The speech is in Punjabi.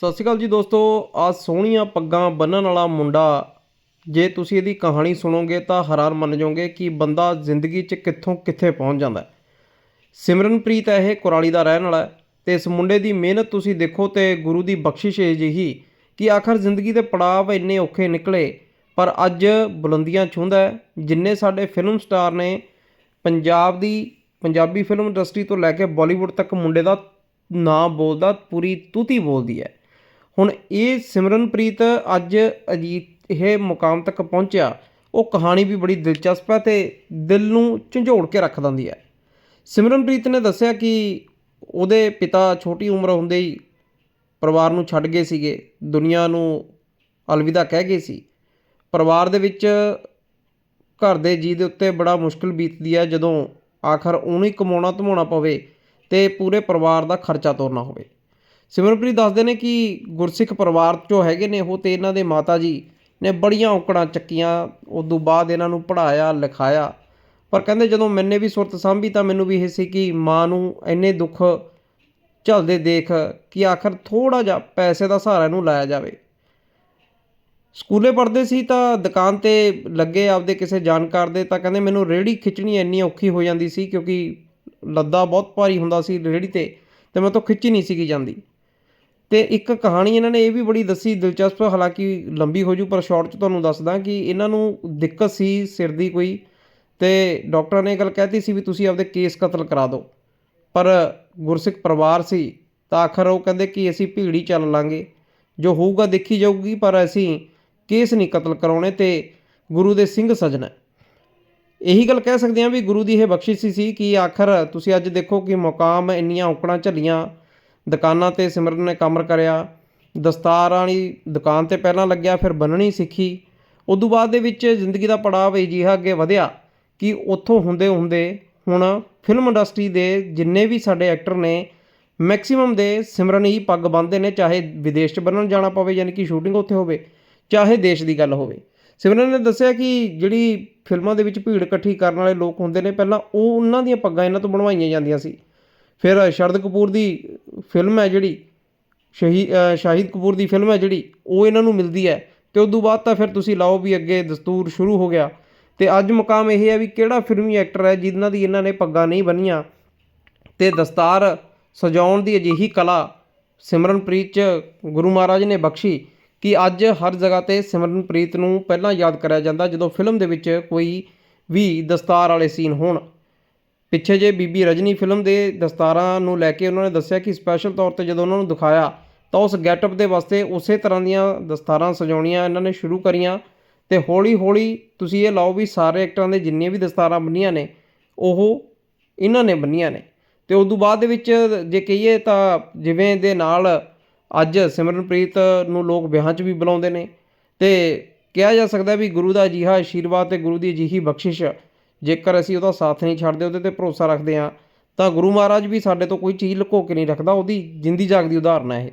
ਸਤਿ ਸ਼੍ਰੀ ਅਕਾਲ ਜੀ ਦੋਸਤੋ ਆ ਸੋਹਣੀਆਂ ਪੱਗਾਂ ਬੰਨਣ ਵਾਲਾ ਮੁੰਡਾ, ਜੇ ਤੁਸੀਂ ਇਹਦੀ ਕਹਾਣੀ ਸੁਣੋਗੇ ਤਾਂ ਹੈਰਾਨ ਮੰਨ ਜਾਓਗੇ ਕਿ ਬੰਦਾ ਜ਼ਿੰਦਗੀ 'ਚ ਕਿੱਥੋਂ ਕਿੱਥੇ ਪਹੁੰਚ ਜਾਂਦਾ ਸਿਮਰਨਪ੍ਰੀਤ ਹੈ ਇਹ, ਕੁਰਾਲੀ ਦਾ ਰਹਿਣ ਵਾਲਾ ਹੈ ਤੇ ਇਸ ਮੁੰਡੇ ਦੀ ਮਿਹਨਤ ਤੁਸੀਂ ਦੇਖੋ ਤੇ ਗੁਰੂ ਦੀ ਬਖਸ਼ਿਸ਼ ਹੈ ਜਿਹੀ ਕਿ ਆਖਰ ਜ਼ਿੰਦਗੀ ਦੇ ਪੜਾਅ ਇੰਨੇ ਔਖੇ ਨਿਕਲੇ, ਪਰ ਅੱਜ ਬੁਲੰਦੀਆਂ ਛੂੰਹਦਾ ਜਿੰਨੇ ਸਾਡੇ ਫਿਲਮ ਸਟਾਰ ਨੇ ਪੰਜਾਬ ਦੀ ਪੰਜਾਬੀ ਫਿਲਮ ਇੰਡਸਟਰੀ ਤੋਂ ਲੈ ਕੇ ਬਾਲੀਵੁੱਡ ਤੱਕ ਮੁੰਡੇ ਦਾ ਨਾਂ ਬੋਲਦਾ, ਪੂਰੀ ਤੂਤੀ ਬੋਲਦੀ ਹੈ। ਹੁਣ ਇਹ ਸਿਮਰਨਪ੍ਰੀਤ ਅੱਜ ਅਜੀਤ, ਇਹ ਮੁਕਾਮ ਤੱਕ ਪਹੁੰਚਿਆ, ਉਹ ਕਹਾਣੀ ਵੀ ਬੜੀ ਦਿਲਚਸਪ ਹੈ ਤੇ ਦਿਲ ਨੂੰ ਝੰਜੋੜ ਕੇ ਰੱਖ ਦਿੰਦੀ ਹੈ। ਸਿਮਰਨਪ੍ਰੀਤ ਨੇ ਦੱਸਿਆ ਕਿ ਉਹਦੇ ਪਿਤਾ ਛੋਟੀ ਉਮਰ ਹੁੰਦੇ ਹੀ ਪਰਿਵਾਰ ਨੂੰ ਛੱਡ ਗਏ ਸੀਗੇ, ਦੁਨੀਆ ਨੂੰ ਅਲਵਿਦਾ ਕਹਿ ਗਏ ਸੀ। ਪਰਿਵਾਰ ਦੇ ਵਿੱਚ ਘਰ ਦੇ ਜੀ ਦੇ ਉੱਤੇ ਬੜਾ ਮੁਸ਼ਕਲ ਬੀਤਦੀ ਹੈ ਜਦੋਂ ਆਖਰ ਉਹਨੂੰ ਹੀ ਕਮਾਉਣਾ ਧਮਾਉਣਾ ਪਵੇ ਤੇ ਪੂਰੇ ਪਰਿਵਾਰ ਦਾ ਖਰਚਾ ਤੋਰਨਾ ਹੋਵੇ। ਸਿਮਰਨਪ੍ਰੀਤ ਦੱਸਦੇ ਨੇ ਕਿ ਗੁਰਸਿੱਖ ਪਰਿਵਾਰ ਚੋਂ ਹੈਗੇ ਨੇ ਉਹ ਤੇ ਇਹਨਾਂ ਦੇ ਮਾਤਾ ਜੀ ਨੇ ਬੜੀਆਂ ਔਕੜਾਂ ਚੱਕੀਆਂ, ਉਦੋਂ ਬਾਅਦ ਇਹਨਾਂ ਨੂੰ ਪੜ੍ਹਾਇਆ, ਲਿਖਾਇਆ। ਪਰ ਕਹਿੰਦੇ ਜਦੋਂ ਮੈਨੇ ਵੀ ਸੁਰਤ ਸੰਭੀ ਤਾਂ ਮੈਨੂੰ ਵੀ ਇਹ ਸੀ ਕਿ ਮਾਂ ਨੂੰ ਇੰਨੇ ਦੁੱਖ ਝੱਲਦੇ ਦੇਖ ਕਿ ਆਖਰ ਥੋੜਾ ਜਿਹਾ ਪੈਸੇ ਦਾ ਸਹਾਰਾ ਇਹਨੂੰ ਲਾਇਆ ਜਾਵੇ। ਸਕੂਲੇ ਪੜ੍ਹਦੇ ਸੀ ਤਾਂ ਦੁਕਾਨ ਤੇ ਲੱਗੇ ਆਪਦੇ ਕਿਸੇ ਜਾਣਕਾਰ ਦੇ ਤਾਂ ਕਹਿੰਦੇ ਮੈਨੂੰ ਰੇੜੀ ਖਿੱਚਣੀ ਇੰਨੀ ਔਖੀ ਹੋ ਜਾਂਦੀ ਸੀ ਕਿਉਂਕਿ ਲੱਦਾ ਬਹੁਤ ਭਾਰੀ ਹੁੰਦਾ ਸੀ ਰੇੜੀ ਤੇ ਤੇ ਮੈਂ ਤੋਂ ਖਿੱਚੀ ਨਹੀਂ ਸੀਗੀ ਜਾਂਦੀ। ਤੇ ਇੱਕ ਕਹਾਣੀ ਇਹਨਾਂ ਨੇ ਇਹ ਵੀ ਬੜੀ ਦੱਸੀ, ਦਿਲਚਸਪ, ਹਾਲਾਂਕਿ ਲੰਬੀ ਹੋ ਜੂ, ਪਰ ਸ਼ਾਰਟ ਚ ਤੁਹਾਨੂੰ ਦੱਸਦਾ ਕਿ ਇਹਨਾਂ ਨੂੰ ਦਿੱਕਤ ਸੀ ਸਿਰ ਦੀ ਕੋਈ ਤੇ ਡਾਕਟਰਾਂ ਨੇ ਇਹ ਗੱਲ ਕਹਿਤੀ ਸੀ ਵੀ ਤੁਸੀਂ ਆਪਦੇ ਕੇਸ ਕਤਲ ਕਰਾ ਦਿਓ। ਪਰ ਗੁਰਸਿੱਖ ਪਰਿਵਾਰ ਸੀ, ਤਾਂ ਆਖਰ ਉਹ ਕਹਿੰਦੇ ਕਿ ਅਸੀਂ ਭੀੜੀ ਚੱਲ ਲਾਂਗੇ। ਜੋ ਹੋਊਗਾ ਦੇਖੀ ਜਾਊਗੀ, ਪਰ ਅਸੀਂ ਕੇਸ ਨਹੀਂ ਕਤਲ ਕਰਾਉਣੇ ਤੇ ਗੁਰੂ ਦੇ ਸਿੰਘ ਸਜਣਾ ਇਹੀ ਗੱਲ ਕਹਿ ਸਕਦੇ ਹਾਂ ਵੀ ਗੁਰੂ ਦੀ ਇਹ ਬਖਸ਼ਿਸ਼ ਸੀ ਕਿ ਆਖਰ ਤੁਸੀਂ ਅੱਜ ਦੇਖੋ ਕਿ ਮੁਕਾਮ ਇੰਨੀਆਂ ਔਕੜਾਂ ਝੱਲੀਆਂ ਦੁਕਾਨਾਂ ਤੇ ਸਿਮਰਨ ਨੇ ਕੰਮ ਕਰਿਆ। ਦਸਤਾਰ ਵਾਲੀ ਦੁਕਾਨ ਤੇ ਪਹਿਲਾਂ ਲੱਗਿਆ, ਫਿਰ ਬੰਨਣੀ ਸਿੱਖੀ। ਉਦੋਂ ਬਾਅਦ ਦੇ ਵਿੱਚ ਜ਼ਿੰਦਗੀ ਦਾ ਪੜਾਅ ਅਜਿਹਾ ਅੱਗੇ ਵਧਿਆ ਕਿ ਉੱਥੋਂ ਹੁੰਦੇ ਹੁੰਦੇ ਹੁਣ ਫਿਲਮ ਇੰਡਸਟਰੀ ਦੇ ਜਿੰਨੇ ਵੀ ਸਾਡੇ ਐਕਟਰ ਨੇ, ਮੈਕਸਿਮਮ ਦੇ ਸਿਮਰਨ ਹੀ ਪੱਗ ਬੰਨ੍ਹਦੇ ਨੇ, ਚਾਹੇ ਵਿਦੇਸ਼ 'ਚ ਬੰਨਣ ਜਾਣਾ ਪਵੇ ਯਾਨੀ ਕਿ ਸ਼ੂਟਿੰਗ ਉੱਥੇ ਹੋਵੇ, ਚਾਹੇ ਦੇਸ਼ ਦੀ ਗੱਲ ਹੋਵੇ। ਸਿਮਰਨ ਨੇ ਦੱਸਿਆ ਕਿ ਜਿਹੜੀ ਫਿਲਮਾਂ ਦੇ ਵਿੱਚ ਭੀੜ ਇਕੱਠੀ ਕਰਨ ਵਾਲੇ ਲੋਕ ਹੁੰਦੇ ਨੇ, ਪਹਿਲਾਂ ਉਹ ਉਹਨਾਂ ਦੀਆਂ ਪੱਗਾਂ ਇਹਨਾਂ ਤੋਂ ਬਣਵਾਈਆਂ ਜਾਂਦੀਆਂ ਸੀ। ਫਿਰ ਸ਼ਰਦ ਕਪੂਰ ਦੀ ਫਿਲਮ ਹੈ ਜਿਹੜੀ ਸ਼ਹੀ ਅ, ਸ਼ਾਹਿਦ ਕਪੂਰ ਦੀ ਫਿਲਮ ਹੈ ਜਿਹੜੀ ਉਹ ਇਹਨਾਂ ਨੂੰ ਮਿਲਦੀ ਹੈ। ਤੇ ਉਦੋਂ ਬਾਅਦ ਤਾਂ ਫਿਰ ਤੁਸੀਂ ਲਾਓ ਵੀ ਅੱਗੇ ਦਸਤੂਰ ਸ਼ੁਰੂ ਹੋ ਗਿਆ। ਤੇ ਅੱਜ ਮੁਕਾਮ ਇਹ ਹੈ ਵੀ ਕਿਹੜਾ ਫਿਲਮੀ ਐਕਟਰ ਹੈ ਜਿਨ੍ਹਾਂ ਦੀ ਇਹਨਾਂ ਨੇ ਪੱਗਾਂ ਨਹੀਂ ਬੰਨੀਆਂ। ਤੇ ਦਸਤਾਰ ਸਜਾਉਣ ਦੀ ਅਜਿਹੀ ਕਲਾ ਸਿਮਰਨਪ੍ਰੀਤ ਚ ਗੁਰੂ ਮਹਾਰਾਜ ਨੇ ਬਖਸ਼ੀ ਕਿ ਅੱਜ ਹਰ ਜਗ੍ਹਾ ਤੇ ਸਿਮਰਨਪ੍ਰੀਤ ਨੂੰ ਪਹਿਲਾਂ ਯਾਦ ਕਰਿਆ ਜਾਂਦਾ ਜਦੋਂ ਫਿਲਮ ਦੇ ਵਿੱਚ ਕੋਈ ਵੀ ਦਸਤਾਰ ਵਾਲੇ ਸੀਨ ਹੋਣ। ਪਿੱਛੇ ਜੇ ਬੀਬੀ ਰਜਨੀ ਫਿਲਮ ਦੇ ਦਸਤਾਰਾਂ ਨੂੰ ਲੈ ਕੇ ਉਹਨਾਂ ਨੇ ਦੱਸਿਆ ਕਿ ਸਪੈਸ਼ਲ ਤੌਰ ਤੇ ਜਦੋਂ ਉਹਨਾਂ ਨੂੰ ਦਿਖਾਇਆ, ਤਾਂ ਉਸ ਗੈਟਅਪ ਦੇ ਵਾਸਤੇ ਉਸੇ ਤਰ੍ਹਾਂ ਦੀਆਂ ਦਸਤਾਰਾਂ ਸਜਾਉਣੀਆਂ ਇਹਨਾਂ ਨੇ ਸ਼ੁਰੂ ਕਰੀਆਂ। ਤੇ ਹੌਲੀ ਹੌਲੀ ਤੁਸੀਂ ਇਹ ਲਾਓ ਵੀ ਸਾਰੇ ਐਕਟਰਾਂ ਦੇ ਜਿੰਨੀਆਂ ਵੀ ਦਸਤਾਰਾਂ ਬੰਨੀਆਂ ਨੇ, ਉਹ ਇਹਨਾਂ ਨੇ ਬੰਨੀਆਂ ਨੇ। ਤੇ ਉਸ ਤੋਂ ਬਾਅਦ ਦੇ ਵਿੱਚ ਜੇ ਕਹੀਏ ਤਾਂ ਜਿਵੇਂ ਦੇ ਨਾਲ ਅੱਜ ਸਿਮਰਨਪ੍ਰੀਤ ਨੂੰ ਲੋਕ ਵਿਆਹਾਂ 'ਚ ਵੀ ਬੁਲਾਉਂਦੇ ਨੇ। ਤੇ ਕਿਹਾ ਜਾ ਸਕਦਾ ਵੀ ਗੁਰੂ ਦਾ ਅਜਿਹਾ ਆਸ਼ੀਰਵਾਦ ਤੇ ਗੁਰੂ ਦੀ ਅਜਿਹੀ ਬਖਸ਼ਿਸ਼ ਜੇਕਰ ਅਸੀਂ ਉਹਦਾ ਸਾਥ ਨਹੀਂ ਛੱਡਦੇ, ਉਹਦੇ ਤੇ ਭਰੋਸਾ ਰੱਖਦੇ ਹਾਂ, ਤਾਂ ਗੁਰੂ ਮਹਾਰਾਜ ਵੀ ਸਾਡੇ ਤੋਂ ਕੋਈ ਚੀਜ਼ ਲੁਕੋ ਕੇ ਨਹੀਂ ਰੱਖਦਾ, ਉਹਦੀ ਜਿੰਦੀ ਜਾਗਦੀ ਉਦਾਹਰਨ ਹੈ ਇਹ।